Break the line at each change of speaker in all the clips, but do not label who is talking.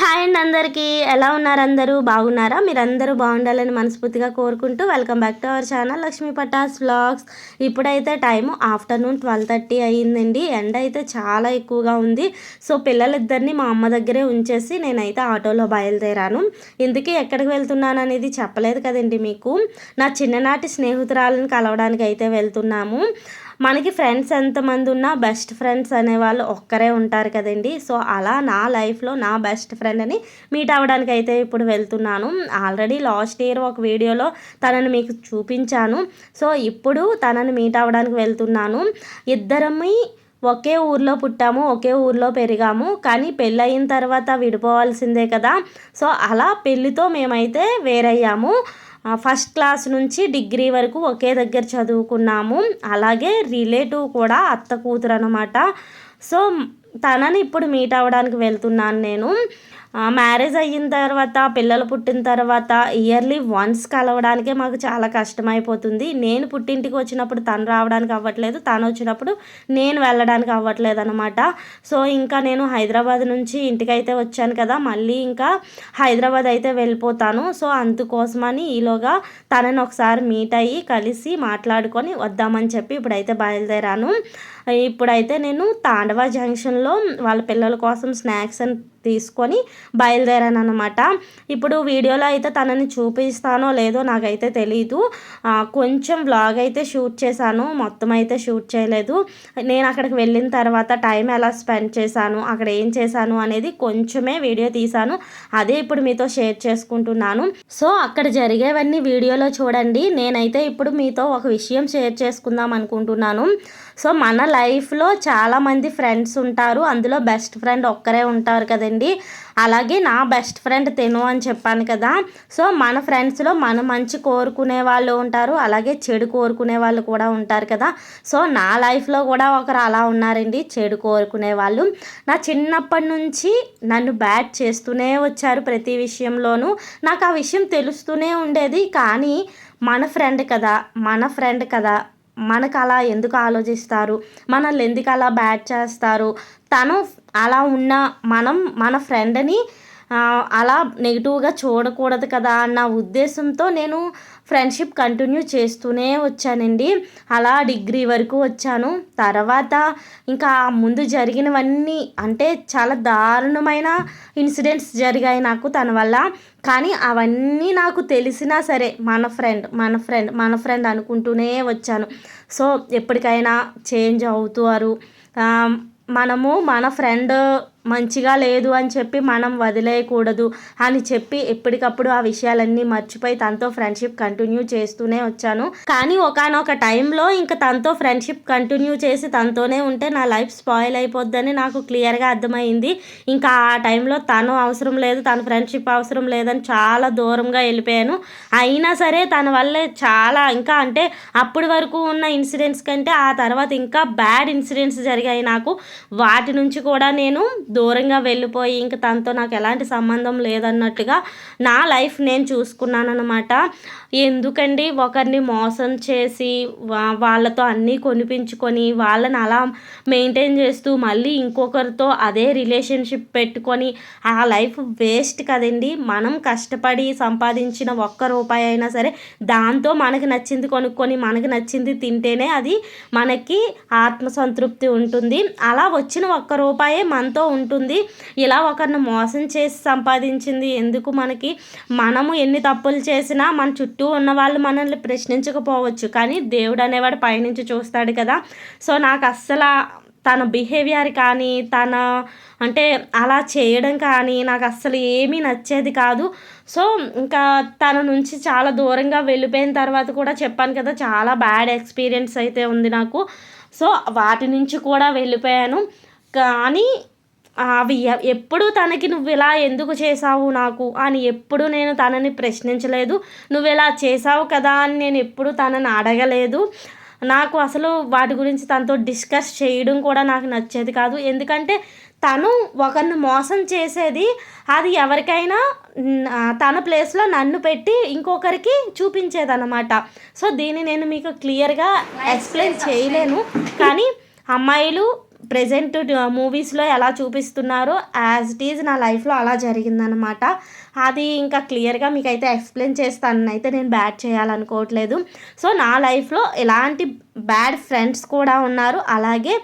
Hi and అందరికీ. ఎలా ఉన్నారు అందరూ? బాగున్నారా? మీరందరూ బాగుండాలని మనస్ఫూర్తిగా కోరుకుంటూ welcome back to our channel Lakshmi Patas vlogs. ఇప్పుడైతే టైము ఆఫ్టర్నూన్ ట్వెల్వ్ థర్టీ అయ్యిందండి. ఎండ అయితే చాలా ఎక్కువగా ఉంది. సో పిల్లలిద్దరిని మా అమ్మ దగ్గరే ఉంచేసి నేనైతే ఆటోలో బయలుదేరాను. ఇందుకే ఎక్కడికి వెళ్తున్నాను అనేది చెప్పలేదు కదండి మీకు. నా చిన్ననాటి స్నేహితురాలను కలవడానికి అయితే వెళ్తున్నాము. మనకి ఫ్రెండ్స్ ఎంతమంది ఉన్నా బెస్ట్ ఫ్రెండ్స్ అనేవాళ్ళు ఒక్కరే ఉంటారు కదండి. సో అలా నా లైఫ్లో నా బెస్ట్ ఫ్రెండ్ అని మీట్ అవ్వడానికి అయితే ఇప్పుడు వెళ్తున్నాను. ఆల్రెడీ లాస్ట్ ఇయర్ ఒక వీడియోలో తనని మీకు చూపించాను. సో ఇప్పుడు తనని మీట్ అవ్వడానికి వెళ్తున్నాను. ఇద్దరమి ఒకే ఊర్లో పుట్టాము ఒకే ఊర్లో పెరిగాము. కానీ పెళ్ళయిన తర్వాత విడిపోవాల్సిందే కదా. సో అలా పెళ్ళితో మేమైతే వేరయ్యాము. ఫస్ట్ క్లాస్ నుంచి డిగ్రీ వరకు ఒకే దగ్గర చదువుకున్నాము. అలాగే రిలేటివ్ కూడా అత్త కూతురు అనమాట సో తనని ఇప్పుడు మీట్ అవ్వడానికి వెళ్తున్నాను నేను. మ్యారేజ్ అయిన తర్వాత పిల్లలు పుట్టిన తర్వాత ఇయర్లీ వన్స్ కలవడానికే మాకు చాలా కష్టమైపోతుంది. నేను పుట్టింటికి వచ్చినప్పుడు తను రావడానికి అవ్వట్లేదు తను వచ్చినప్పుడు నేను వెళ్ళడానికి అవ్వట్లేదు అనమాట సో ఇంకా నేను హైదరాబాద్ నుంచి ఇంటికైతే వచ్చాను కదా మళ్ళీ ఇంకా హైదరాబాద్ అయితే వెళ్ళిపోతాను. సో అందుకోసమని ఈలోగా తనని ఒకసారి మీట్ అయ్యి కలిసి మాట్లాడుకొని వద్దామని చెప్పి ఇప్పుడైతే బయలుదేరాను. ఇప్పుడైతే నేను తాండవ జంక్షన్లో వాళ్ళ పిల్లల కోసం స్నాక్స్ అని తీసుకొని బయలుదేరాను అనమాట ఇప్పుడు వీడియోలో అయితే తనని చూపిస్తానో లేదో నాకైతే తెలీదు. కొంచెం బ్లాగ్ అయితే షూట్ చేశాను మొత్తం అయితే షూట్ చేయలేదు. నేను అక్కడికి వెళ్ళిన తర్వాత టైం ఎలా స్పెండ్ చేశాను అక్కడ ఏం చేశాను అనేది కొంచెమే వీడియో తీశాను. అదే ఇప్పుడు మీతో షేర్ చేసుకుంటున్నాను. సో అక్కడ జరిగేవన్నీ వీడియోలో చూడండి. నేనైతే ఇప్పుడు మీతో ఒక విషయం షేర్ చేసుకుందాం అనుకుంటున్నాను. సో మన లైఫ్లో చాలామంది ఫ్రెండ్స్ ఉంటారు. అందులో బెస్ట్ ఫ్రెండ్ ఒక్కరే ఉంటారు కదండి. అలాగే నా బెస్ట్ ఫ్రెండ్ తెను అని చెప్పాను కదా. సో మన ఫ్రెండ్స్లో మన మంచి కోరుకునే వాళ్ళు ఉంటారు. అలాగే చెడు కోరుకునే వాళ్ళు కూడా ఉంటారు కదా. సో నా లైఫ్లో కూడా ఒకరు అలా ఉన్నారండి. చెడు కోరుకునే వాళ్ళు. నా చిన్నప్పటి నుంచి నన్ను బ్యాట్ చేస్తూనే వచ్చారు ప్రతి విషయంలోనూ. నాకు ఆ విషయం తెలుస్తూనే ఉండేది. కానీ మన ఫ్రెండ్ కదా మన ఫ్రెండ్ కదా మనకు అలా ఎందుకు ఆలోచిస్తారు? మనల్ని ఎందుకు అలా బ్యాడ్ చేస్తారు? తను అలా ఉన్న మనం మన ఫ్రెండ్ని అలా నెగిటివ్గా చూడకూడదు కదా అన్న ఉద్దేశంతో నేను ఫ్రెండ్షిప్ కంటిన్యూ చేస్తూనే వచ్చానండి. అలా డిగ్రీ వరకు వచ్చాను. తర్వాత ఇంకా ముందు జరిగినవన్నీ అంటే చాలా దారుణమైన ఇన్సిడెంట్స్ జరిగాయి నాకు తన వల్ల. కానీ అవన్నీ నాకు తెలిసినా సరే మన ఫ్రెండ్ మన ఫ్రెండ్ మన ఫ్రెండ్ అనుకుంటూనే వచ్చాను. సో ఎప్పటికైనా చేంజ్ అవుతారు. మనము మన ఫ్రెండ్ మంచిగా లేదు అని చెప్పి మనం వదిలేయకూడదు అని చెప్పి ఎప్పటికప్పుడు ఆ విషయాలన్నీ మర్చిపోయి తనతో ఫ్రెండ్షిప్ కంటిన్యూ చేస్తూనే వచ్చాను. కానీ ఒకనొక టైంలో ఇంకా తనతో ఫ్రెండ్షిప్ కంటిన్యూ చేసి తనతోనే ఉంటే నా లైఫ్ స్పాయిల్ అయిపోద్దని నాకు క్లియర్గా అర్థమైంది. ఇంకా ఆ టైంలో తను అవసరం లేదు తన ఫ్రెండ్షిప్ అవసరం లేదని చాలా దూరంగా వెళ్ళిపోయాను. అయినా సరే తన వల్లే చాలా ఇంకా అంటే అప్పటి వరకు ఉన్న ఇన్సిడెంట్స్ కంటే ఆ తర్వాత ఇంకా బ్యాడ్ ఇన్సిడెంట్స్ జరిగాయి నాకు. వాటి నుంచి కూడా నేను దూరంగా వెళ్ళిపోయి ఇంక తనతో నాకు ఎలాంటి సంబంధం లేదన్నట్టుగా నా లైఫ్ నేను చూసుకున్నాను అనమాట ఎందుకండి? ఒకరిని మోసం చేసి వాళ్ళతో అన్నీ కొనిపించుకొని వాళ్ళని అలా మెయింటైన్ చేస్తూ మళ్ళీ ఇంకొకరితో అదే రిలేషన్షిప్ పెట్టుకొని ఆ లైఫ్ వేస్ట్ కదండి. మనం కష్టపడి సంపాదించిన ఒక్క రూపాయి అయినా సరే దాంతో మనకి నచ్చింది కొనుక్కొని మనకి నచ్చింది తింటేనే అది మనకి ఆత్మసంతృప్తి ఉంటుంది. అలా వచ్చిన ఒక్క రూపాయే మనతో ఉంటుంది. ఇలా ఒకరిని మోసం చేసి సంపాదించింది ఎందుకు మనకి? మనము ఎన్ని తప్పులు చేసినా మన చుట్టూ ఉన్న వాళ్ళు మనల్ని ప్రశ్నించకపోవచ్చు. కానీ దేవుడు అనేవాడు పైనుంచి చూస్తాడు కదా. సో నాకు అస్సలు తన బిహేవియర్ కానీ తన అంటే అలా చేయడం కానీ నాకు అస్సలు ఏమీ నచ్చేది కాదు. సో ఇంకా తన నుంచి చాలా దూరంగా వెళ్ళిపోయిన తర్వాత కూడా చెప్పాను కదా చాలా బ్యాడ్ ఎక్స్పీరియన్స్ అయితే ఉంది నాకు. సో వాటి నుంచి కూడా వెళ్ళిపోయాను. కానీ అవి ఎప్పుడు తనకి నువ్వు ఇలా ఎందుకు చేసావు నాకు అని ఎప్పుడు నేను తనని ప్రశ్నించలేదు. నువ్వు ఇలా చేసావు కదా అని నేను ఎప్పుడు తనని అడగలేదు. నాకు అసలు వాటి గురించి తనతో డిస్కస్ చేయడం కూడా నాకు నచ్చేది కాదు. ఎందుకంటే తను ఒకరిని మోసం చేసేది అది ఎవరికైనా తన ప్లేస్లో నన్ను పెట్టి ఇంకొకరికి చూపించేదన్నమాట. సో దీన్ని నేను మీకు క్లియర్గా ఎక్స్ప్లెయిన్ చేయలేను. కానీ అమ్మాయిలు ప్రజెంట్ మూవీస్లో ఎలా చూపిస్తున్నారో యాజ్ ఇట్ ఈజ్ నా లైఫ్లో అలా జరిగిందనమాట అది ఇంకా క్లియర్గా మీకు అయితే ఎక్స్ప్లెయిన్ చేస్తాను. అయితే నేను బ్యాడ్ చేయాలనుకోవట్లేదు. సో నా లైఫ్లో ఎలాంటి బ్యాడ్ ఫ్రెండ్స్ కూడా ఉన్నారు. అలాగే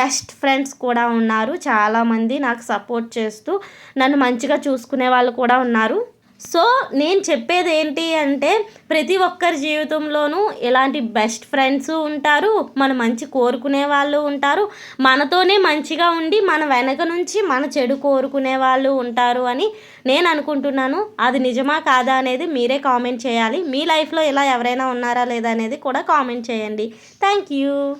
బెస్ట్ ఫ్రెండ్స్ కూడా ఉన్నారు. చాలామంది నాకు సపోర్ట్ చేస్తూ నన్ను మంచిగా చూసుకునే వాళ్ళు కూడా ఉన్నారు. సో నేను చెప్పేది ఏంటి అంటే ప్రతి ఒక్కరి జీవితంలోనూ ఇలాంటి బెస్ట్ ఫ్రెండ్స్ ఉంటారు మన మంచి కోరుకునే వాళ్ళు ఉంటారు మనతోనే మంచిగా ఉండి మన వెనక నుంచి మన చెడు కోరుకునే వాళ్ళు ఉంటారు అని నేను అనుకుంటున్నాను. అది నిజమా కాదా అనేది మీరే కామెంట్ చేయాలి. మీ లైఫ్లో ఇలా ఎవరైనా ఉన్నారా లేదా అనేది కూడా కామెంట్ చేయండి. Thank you.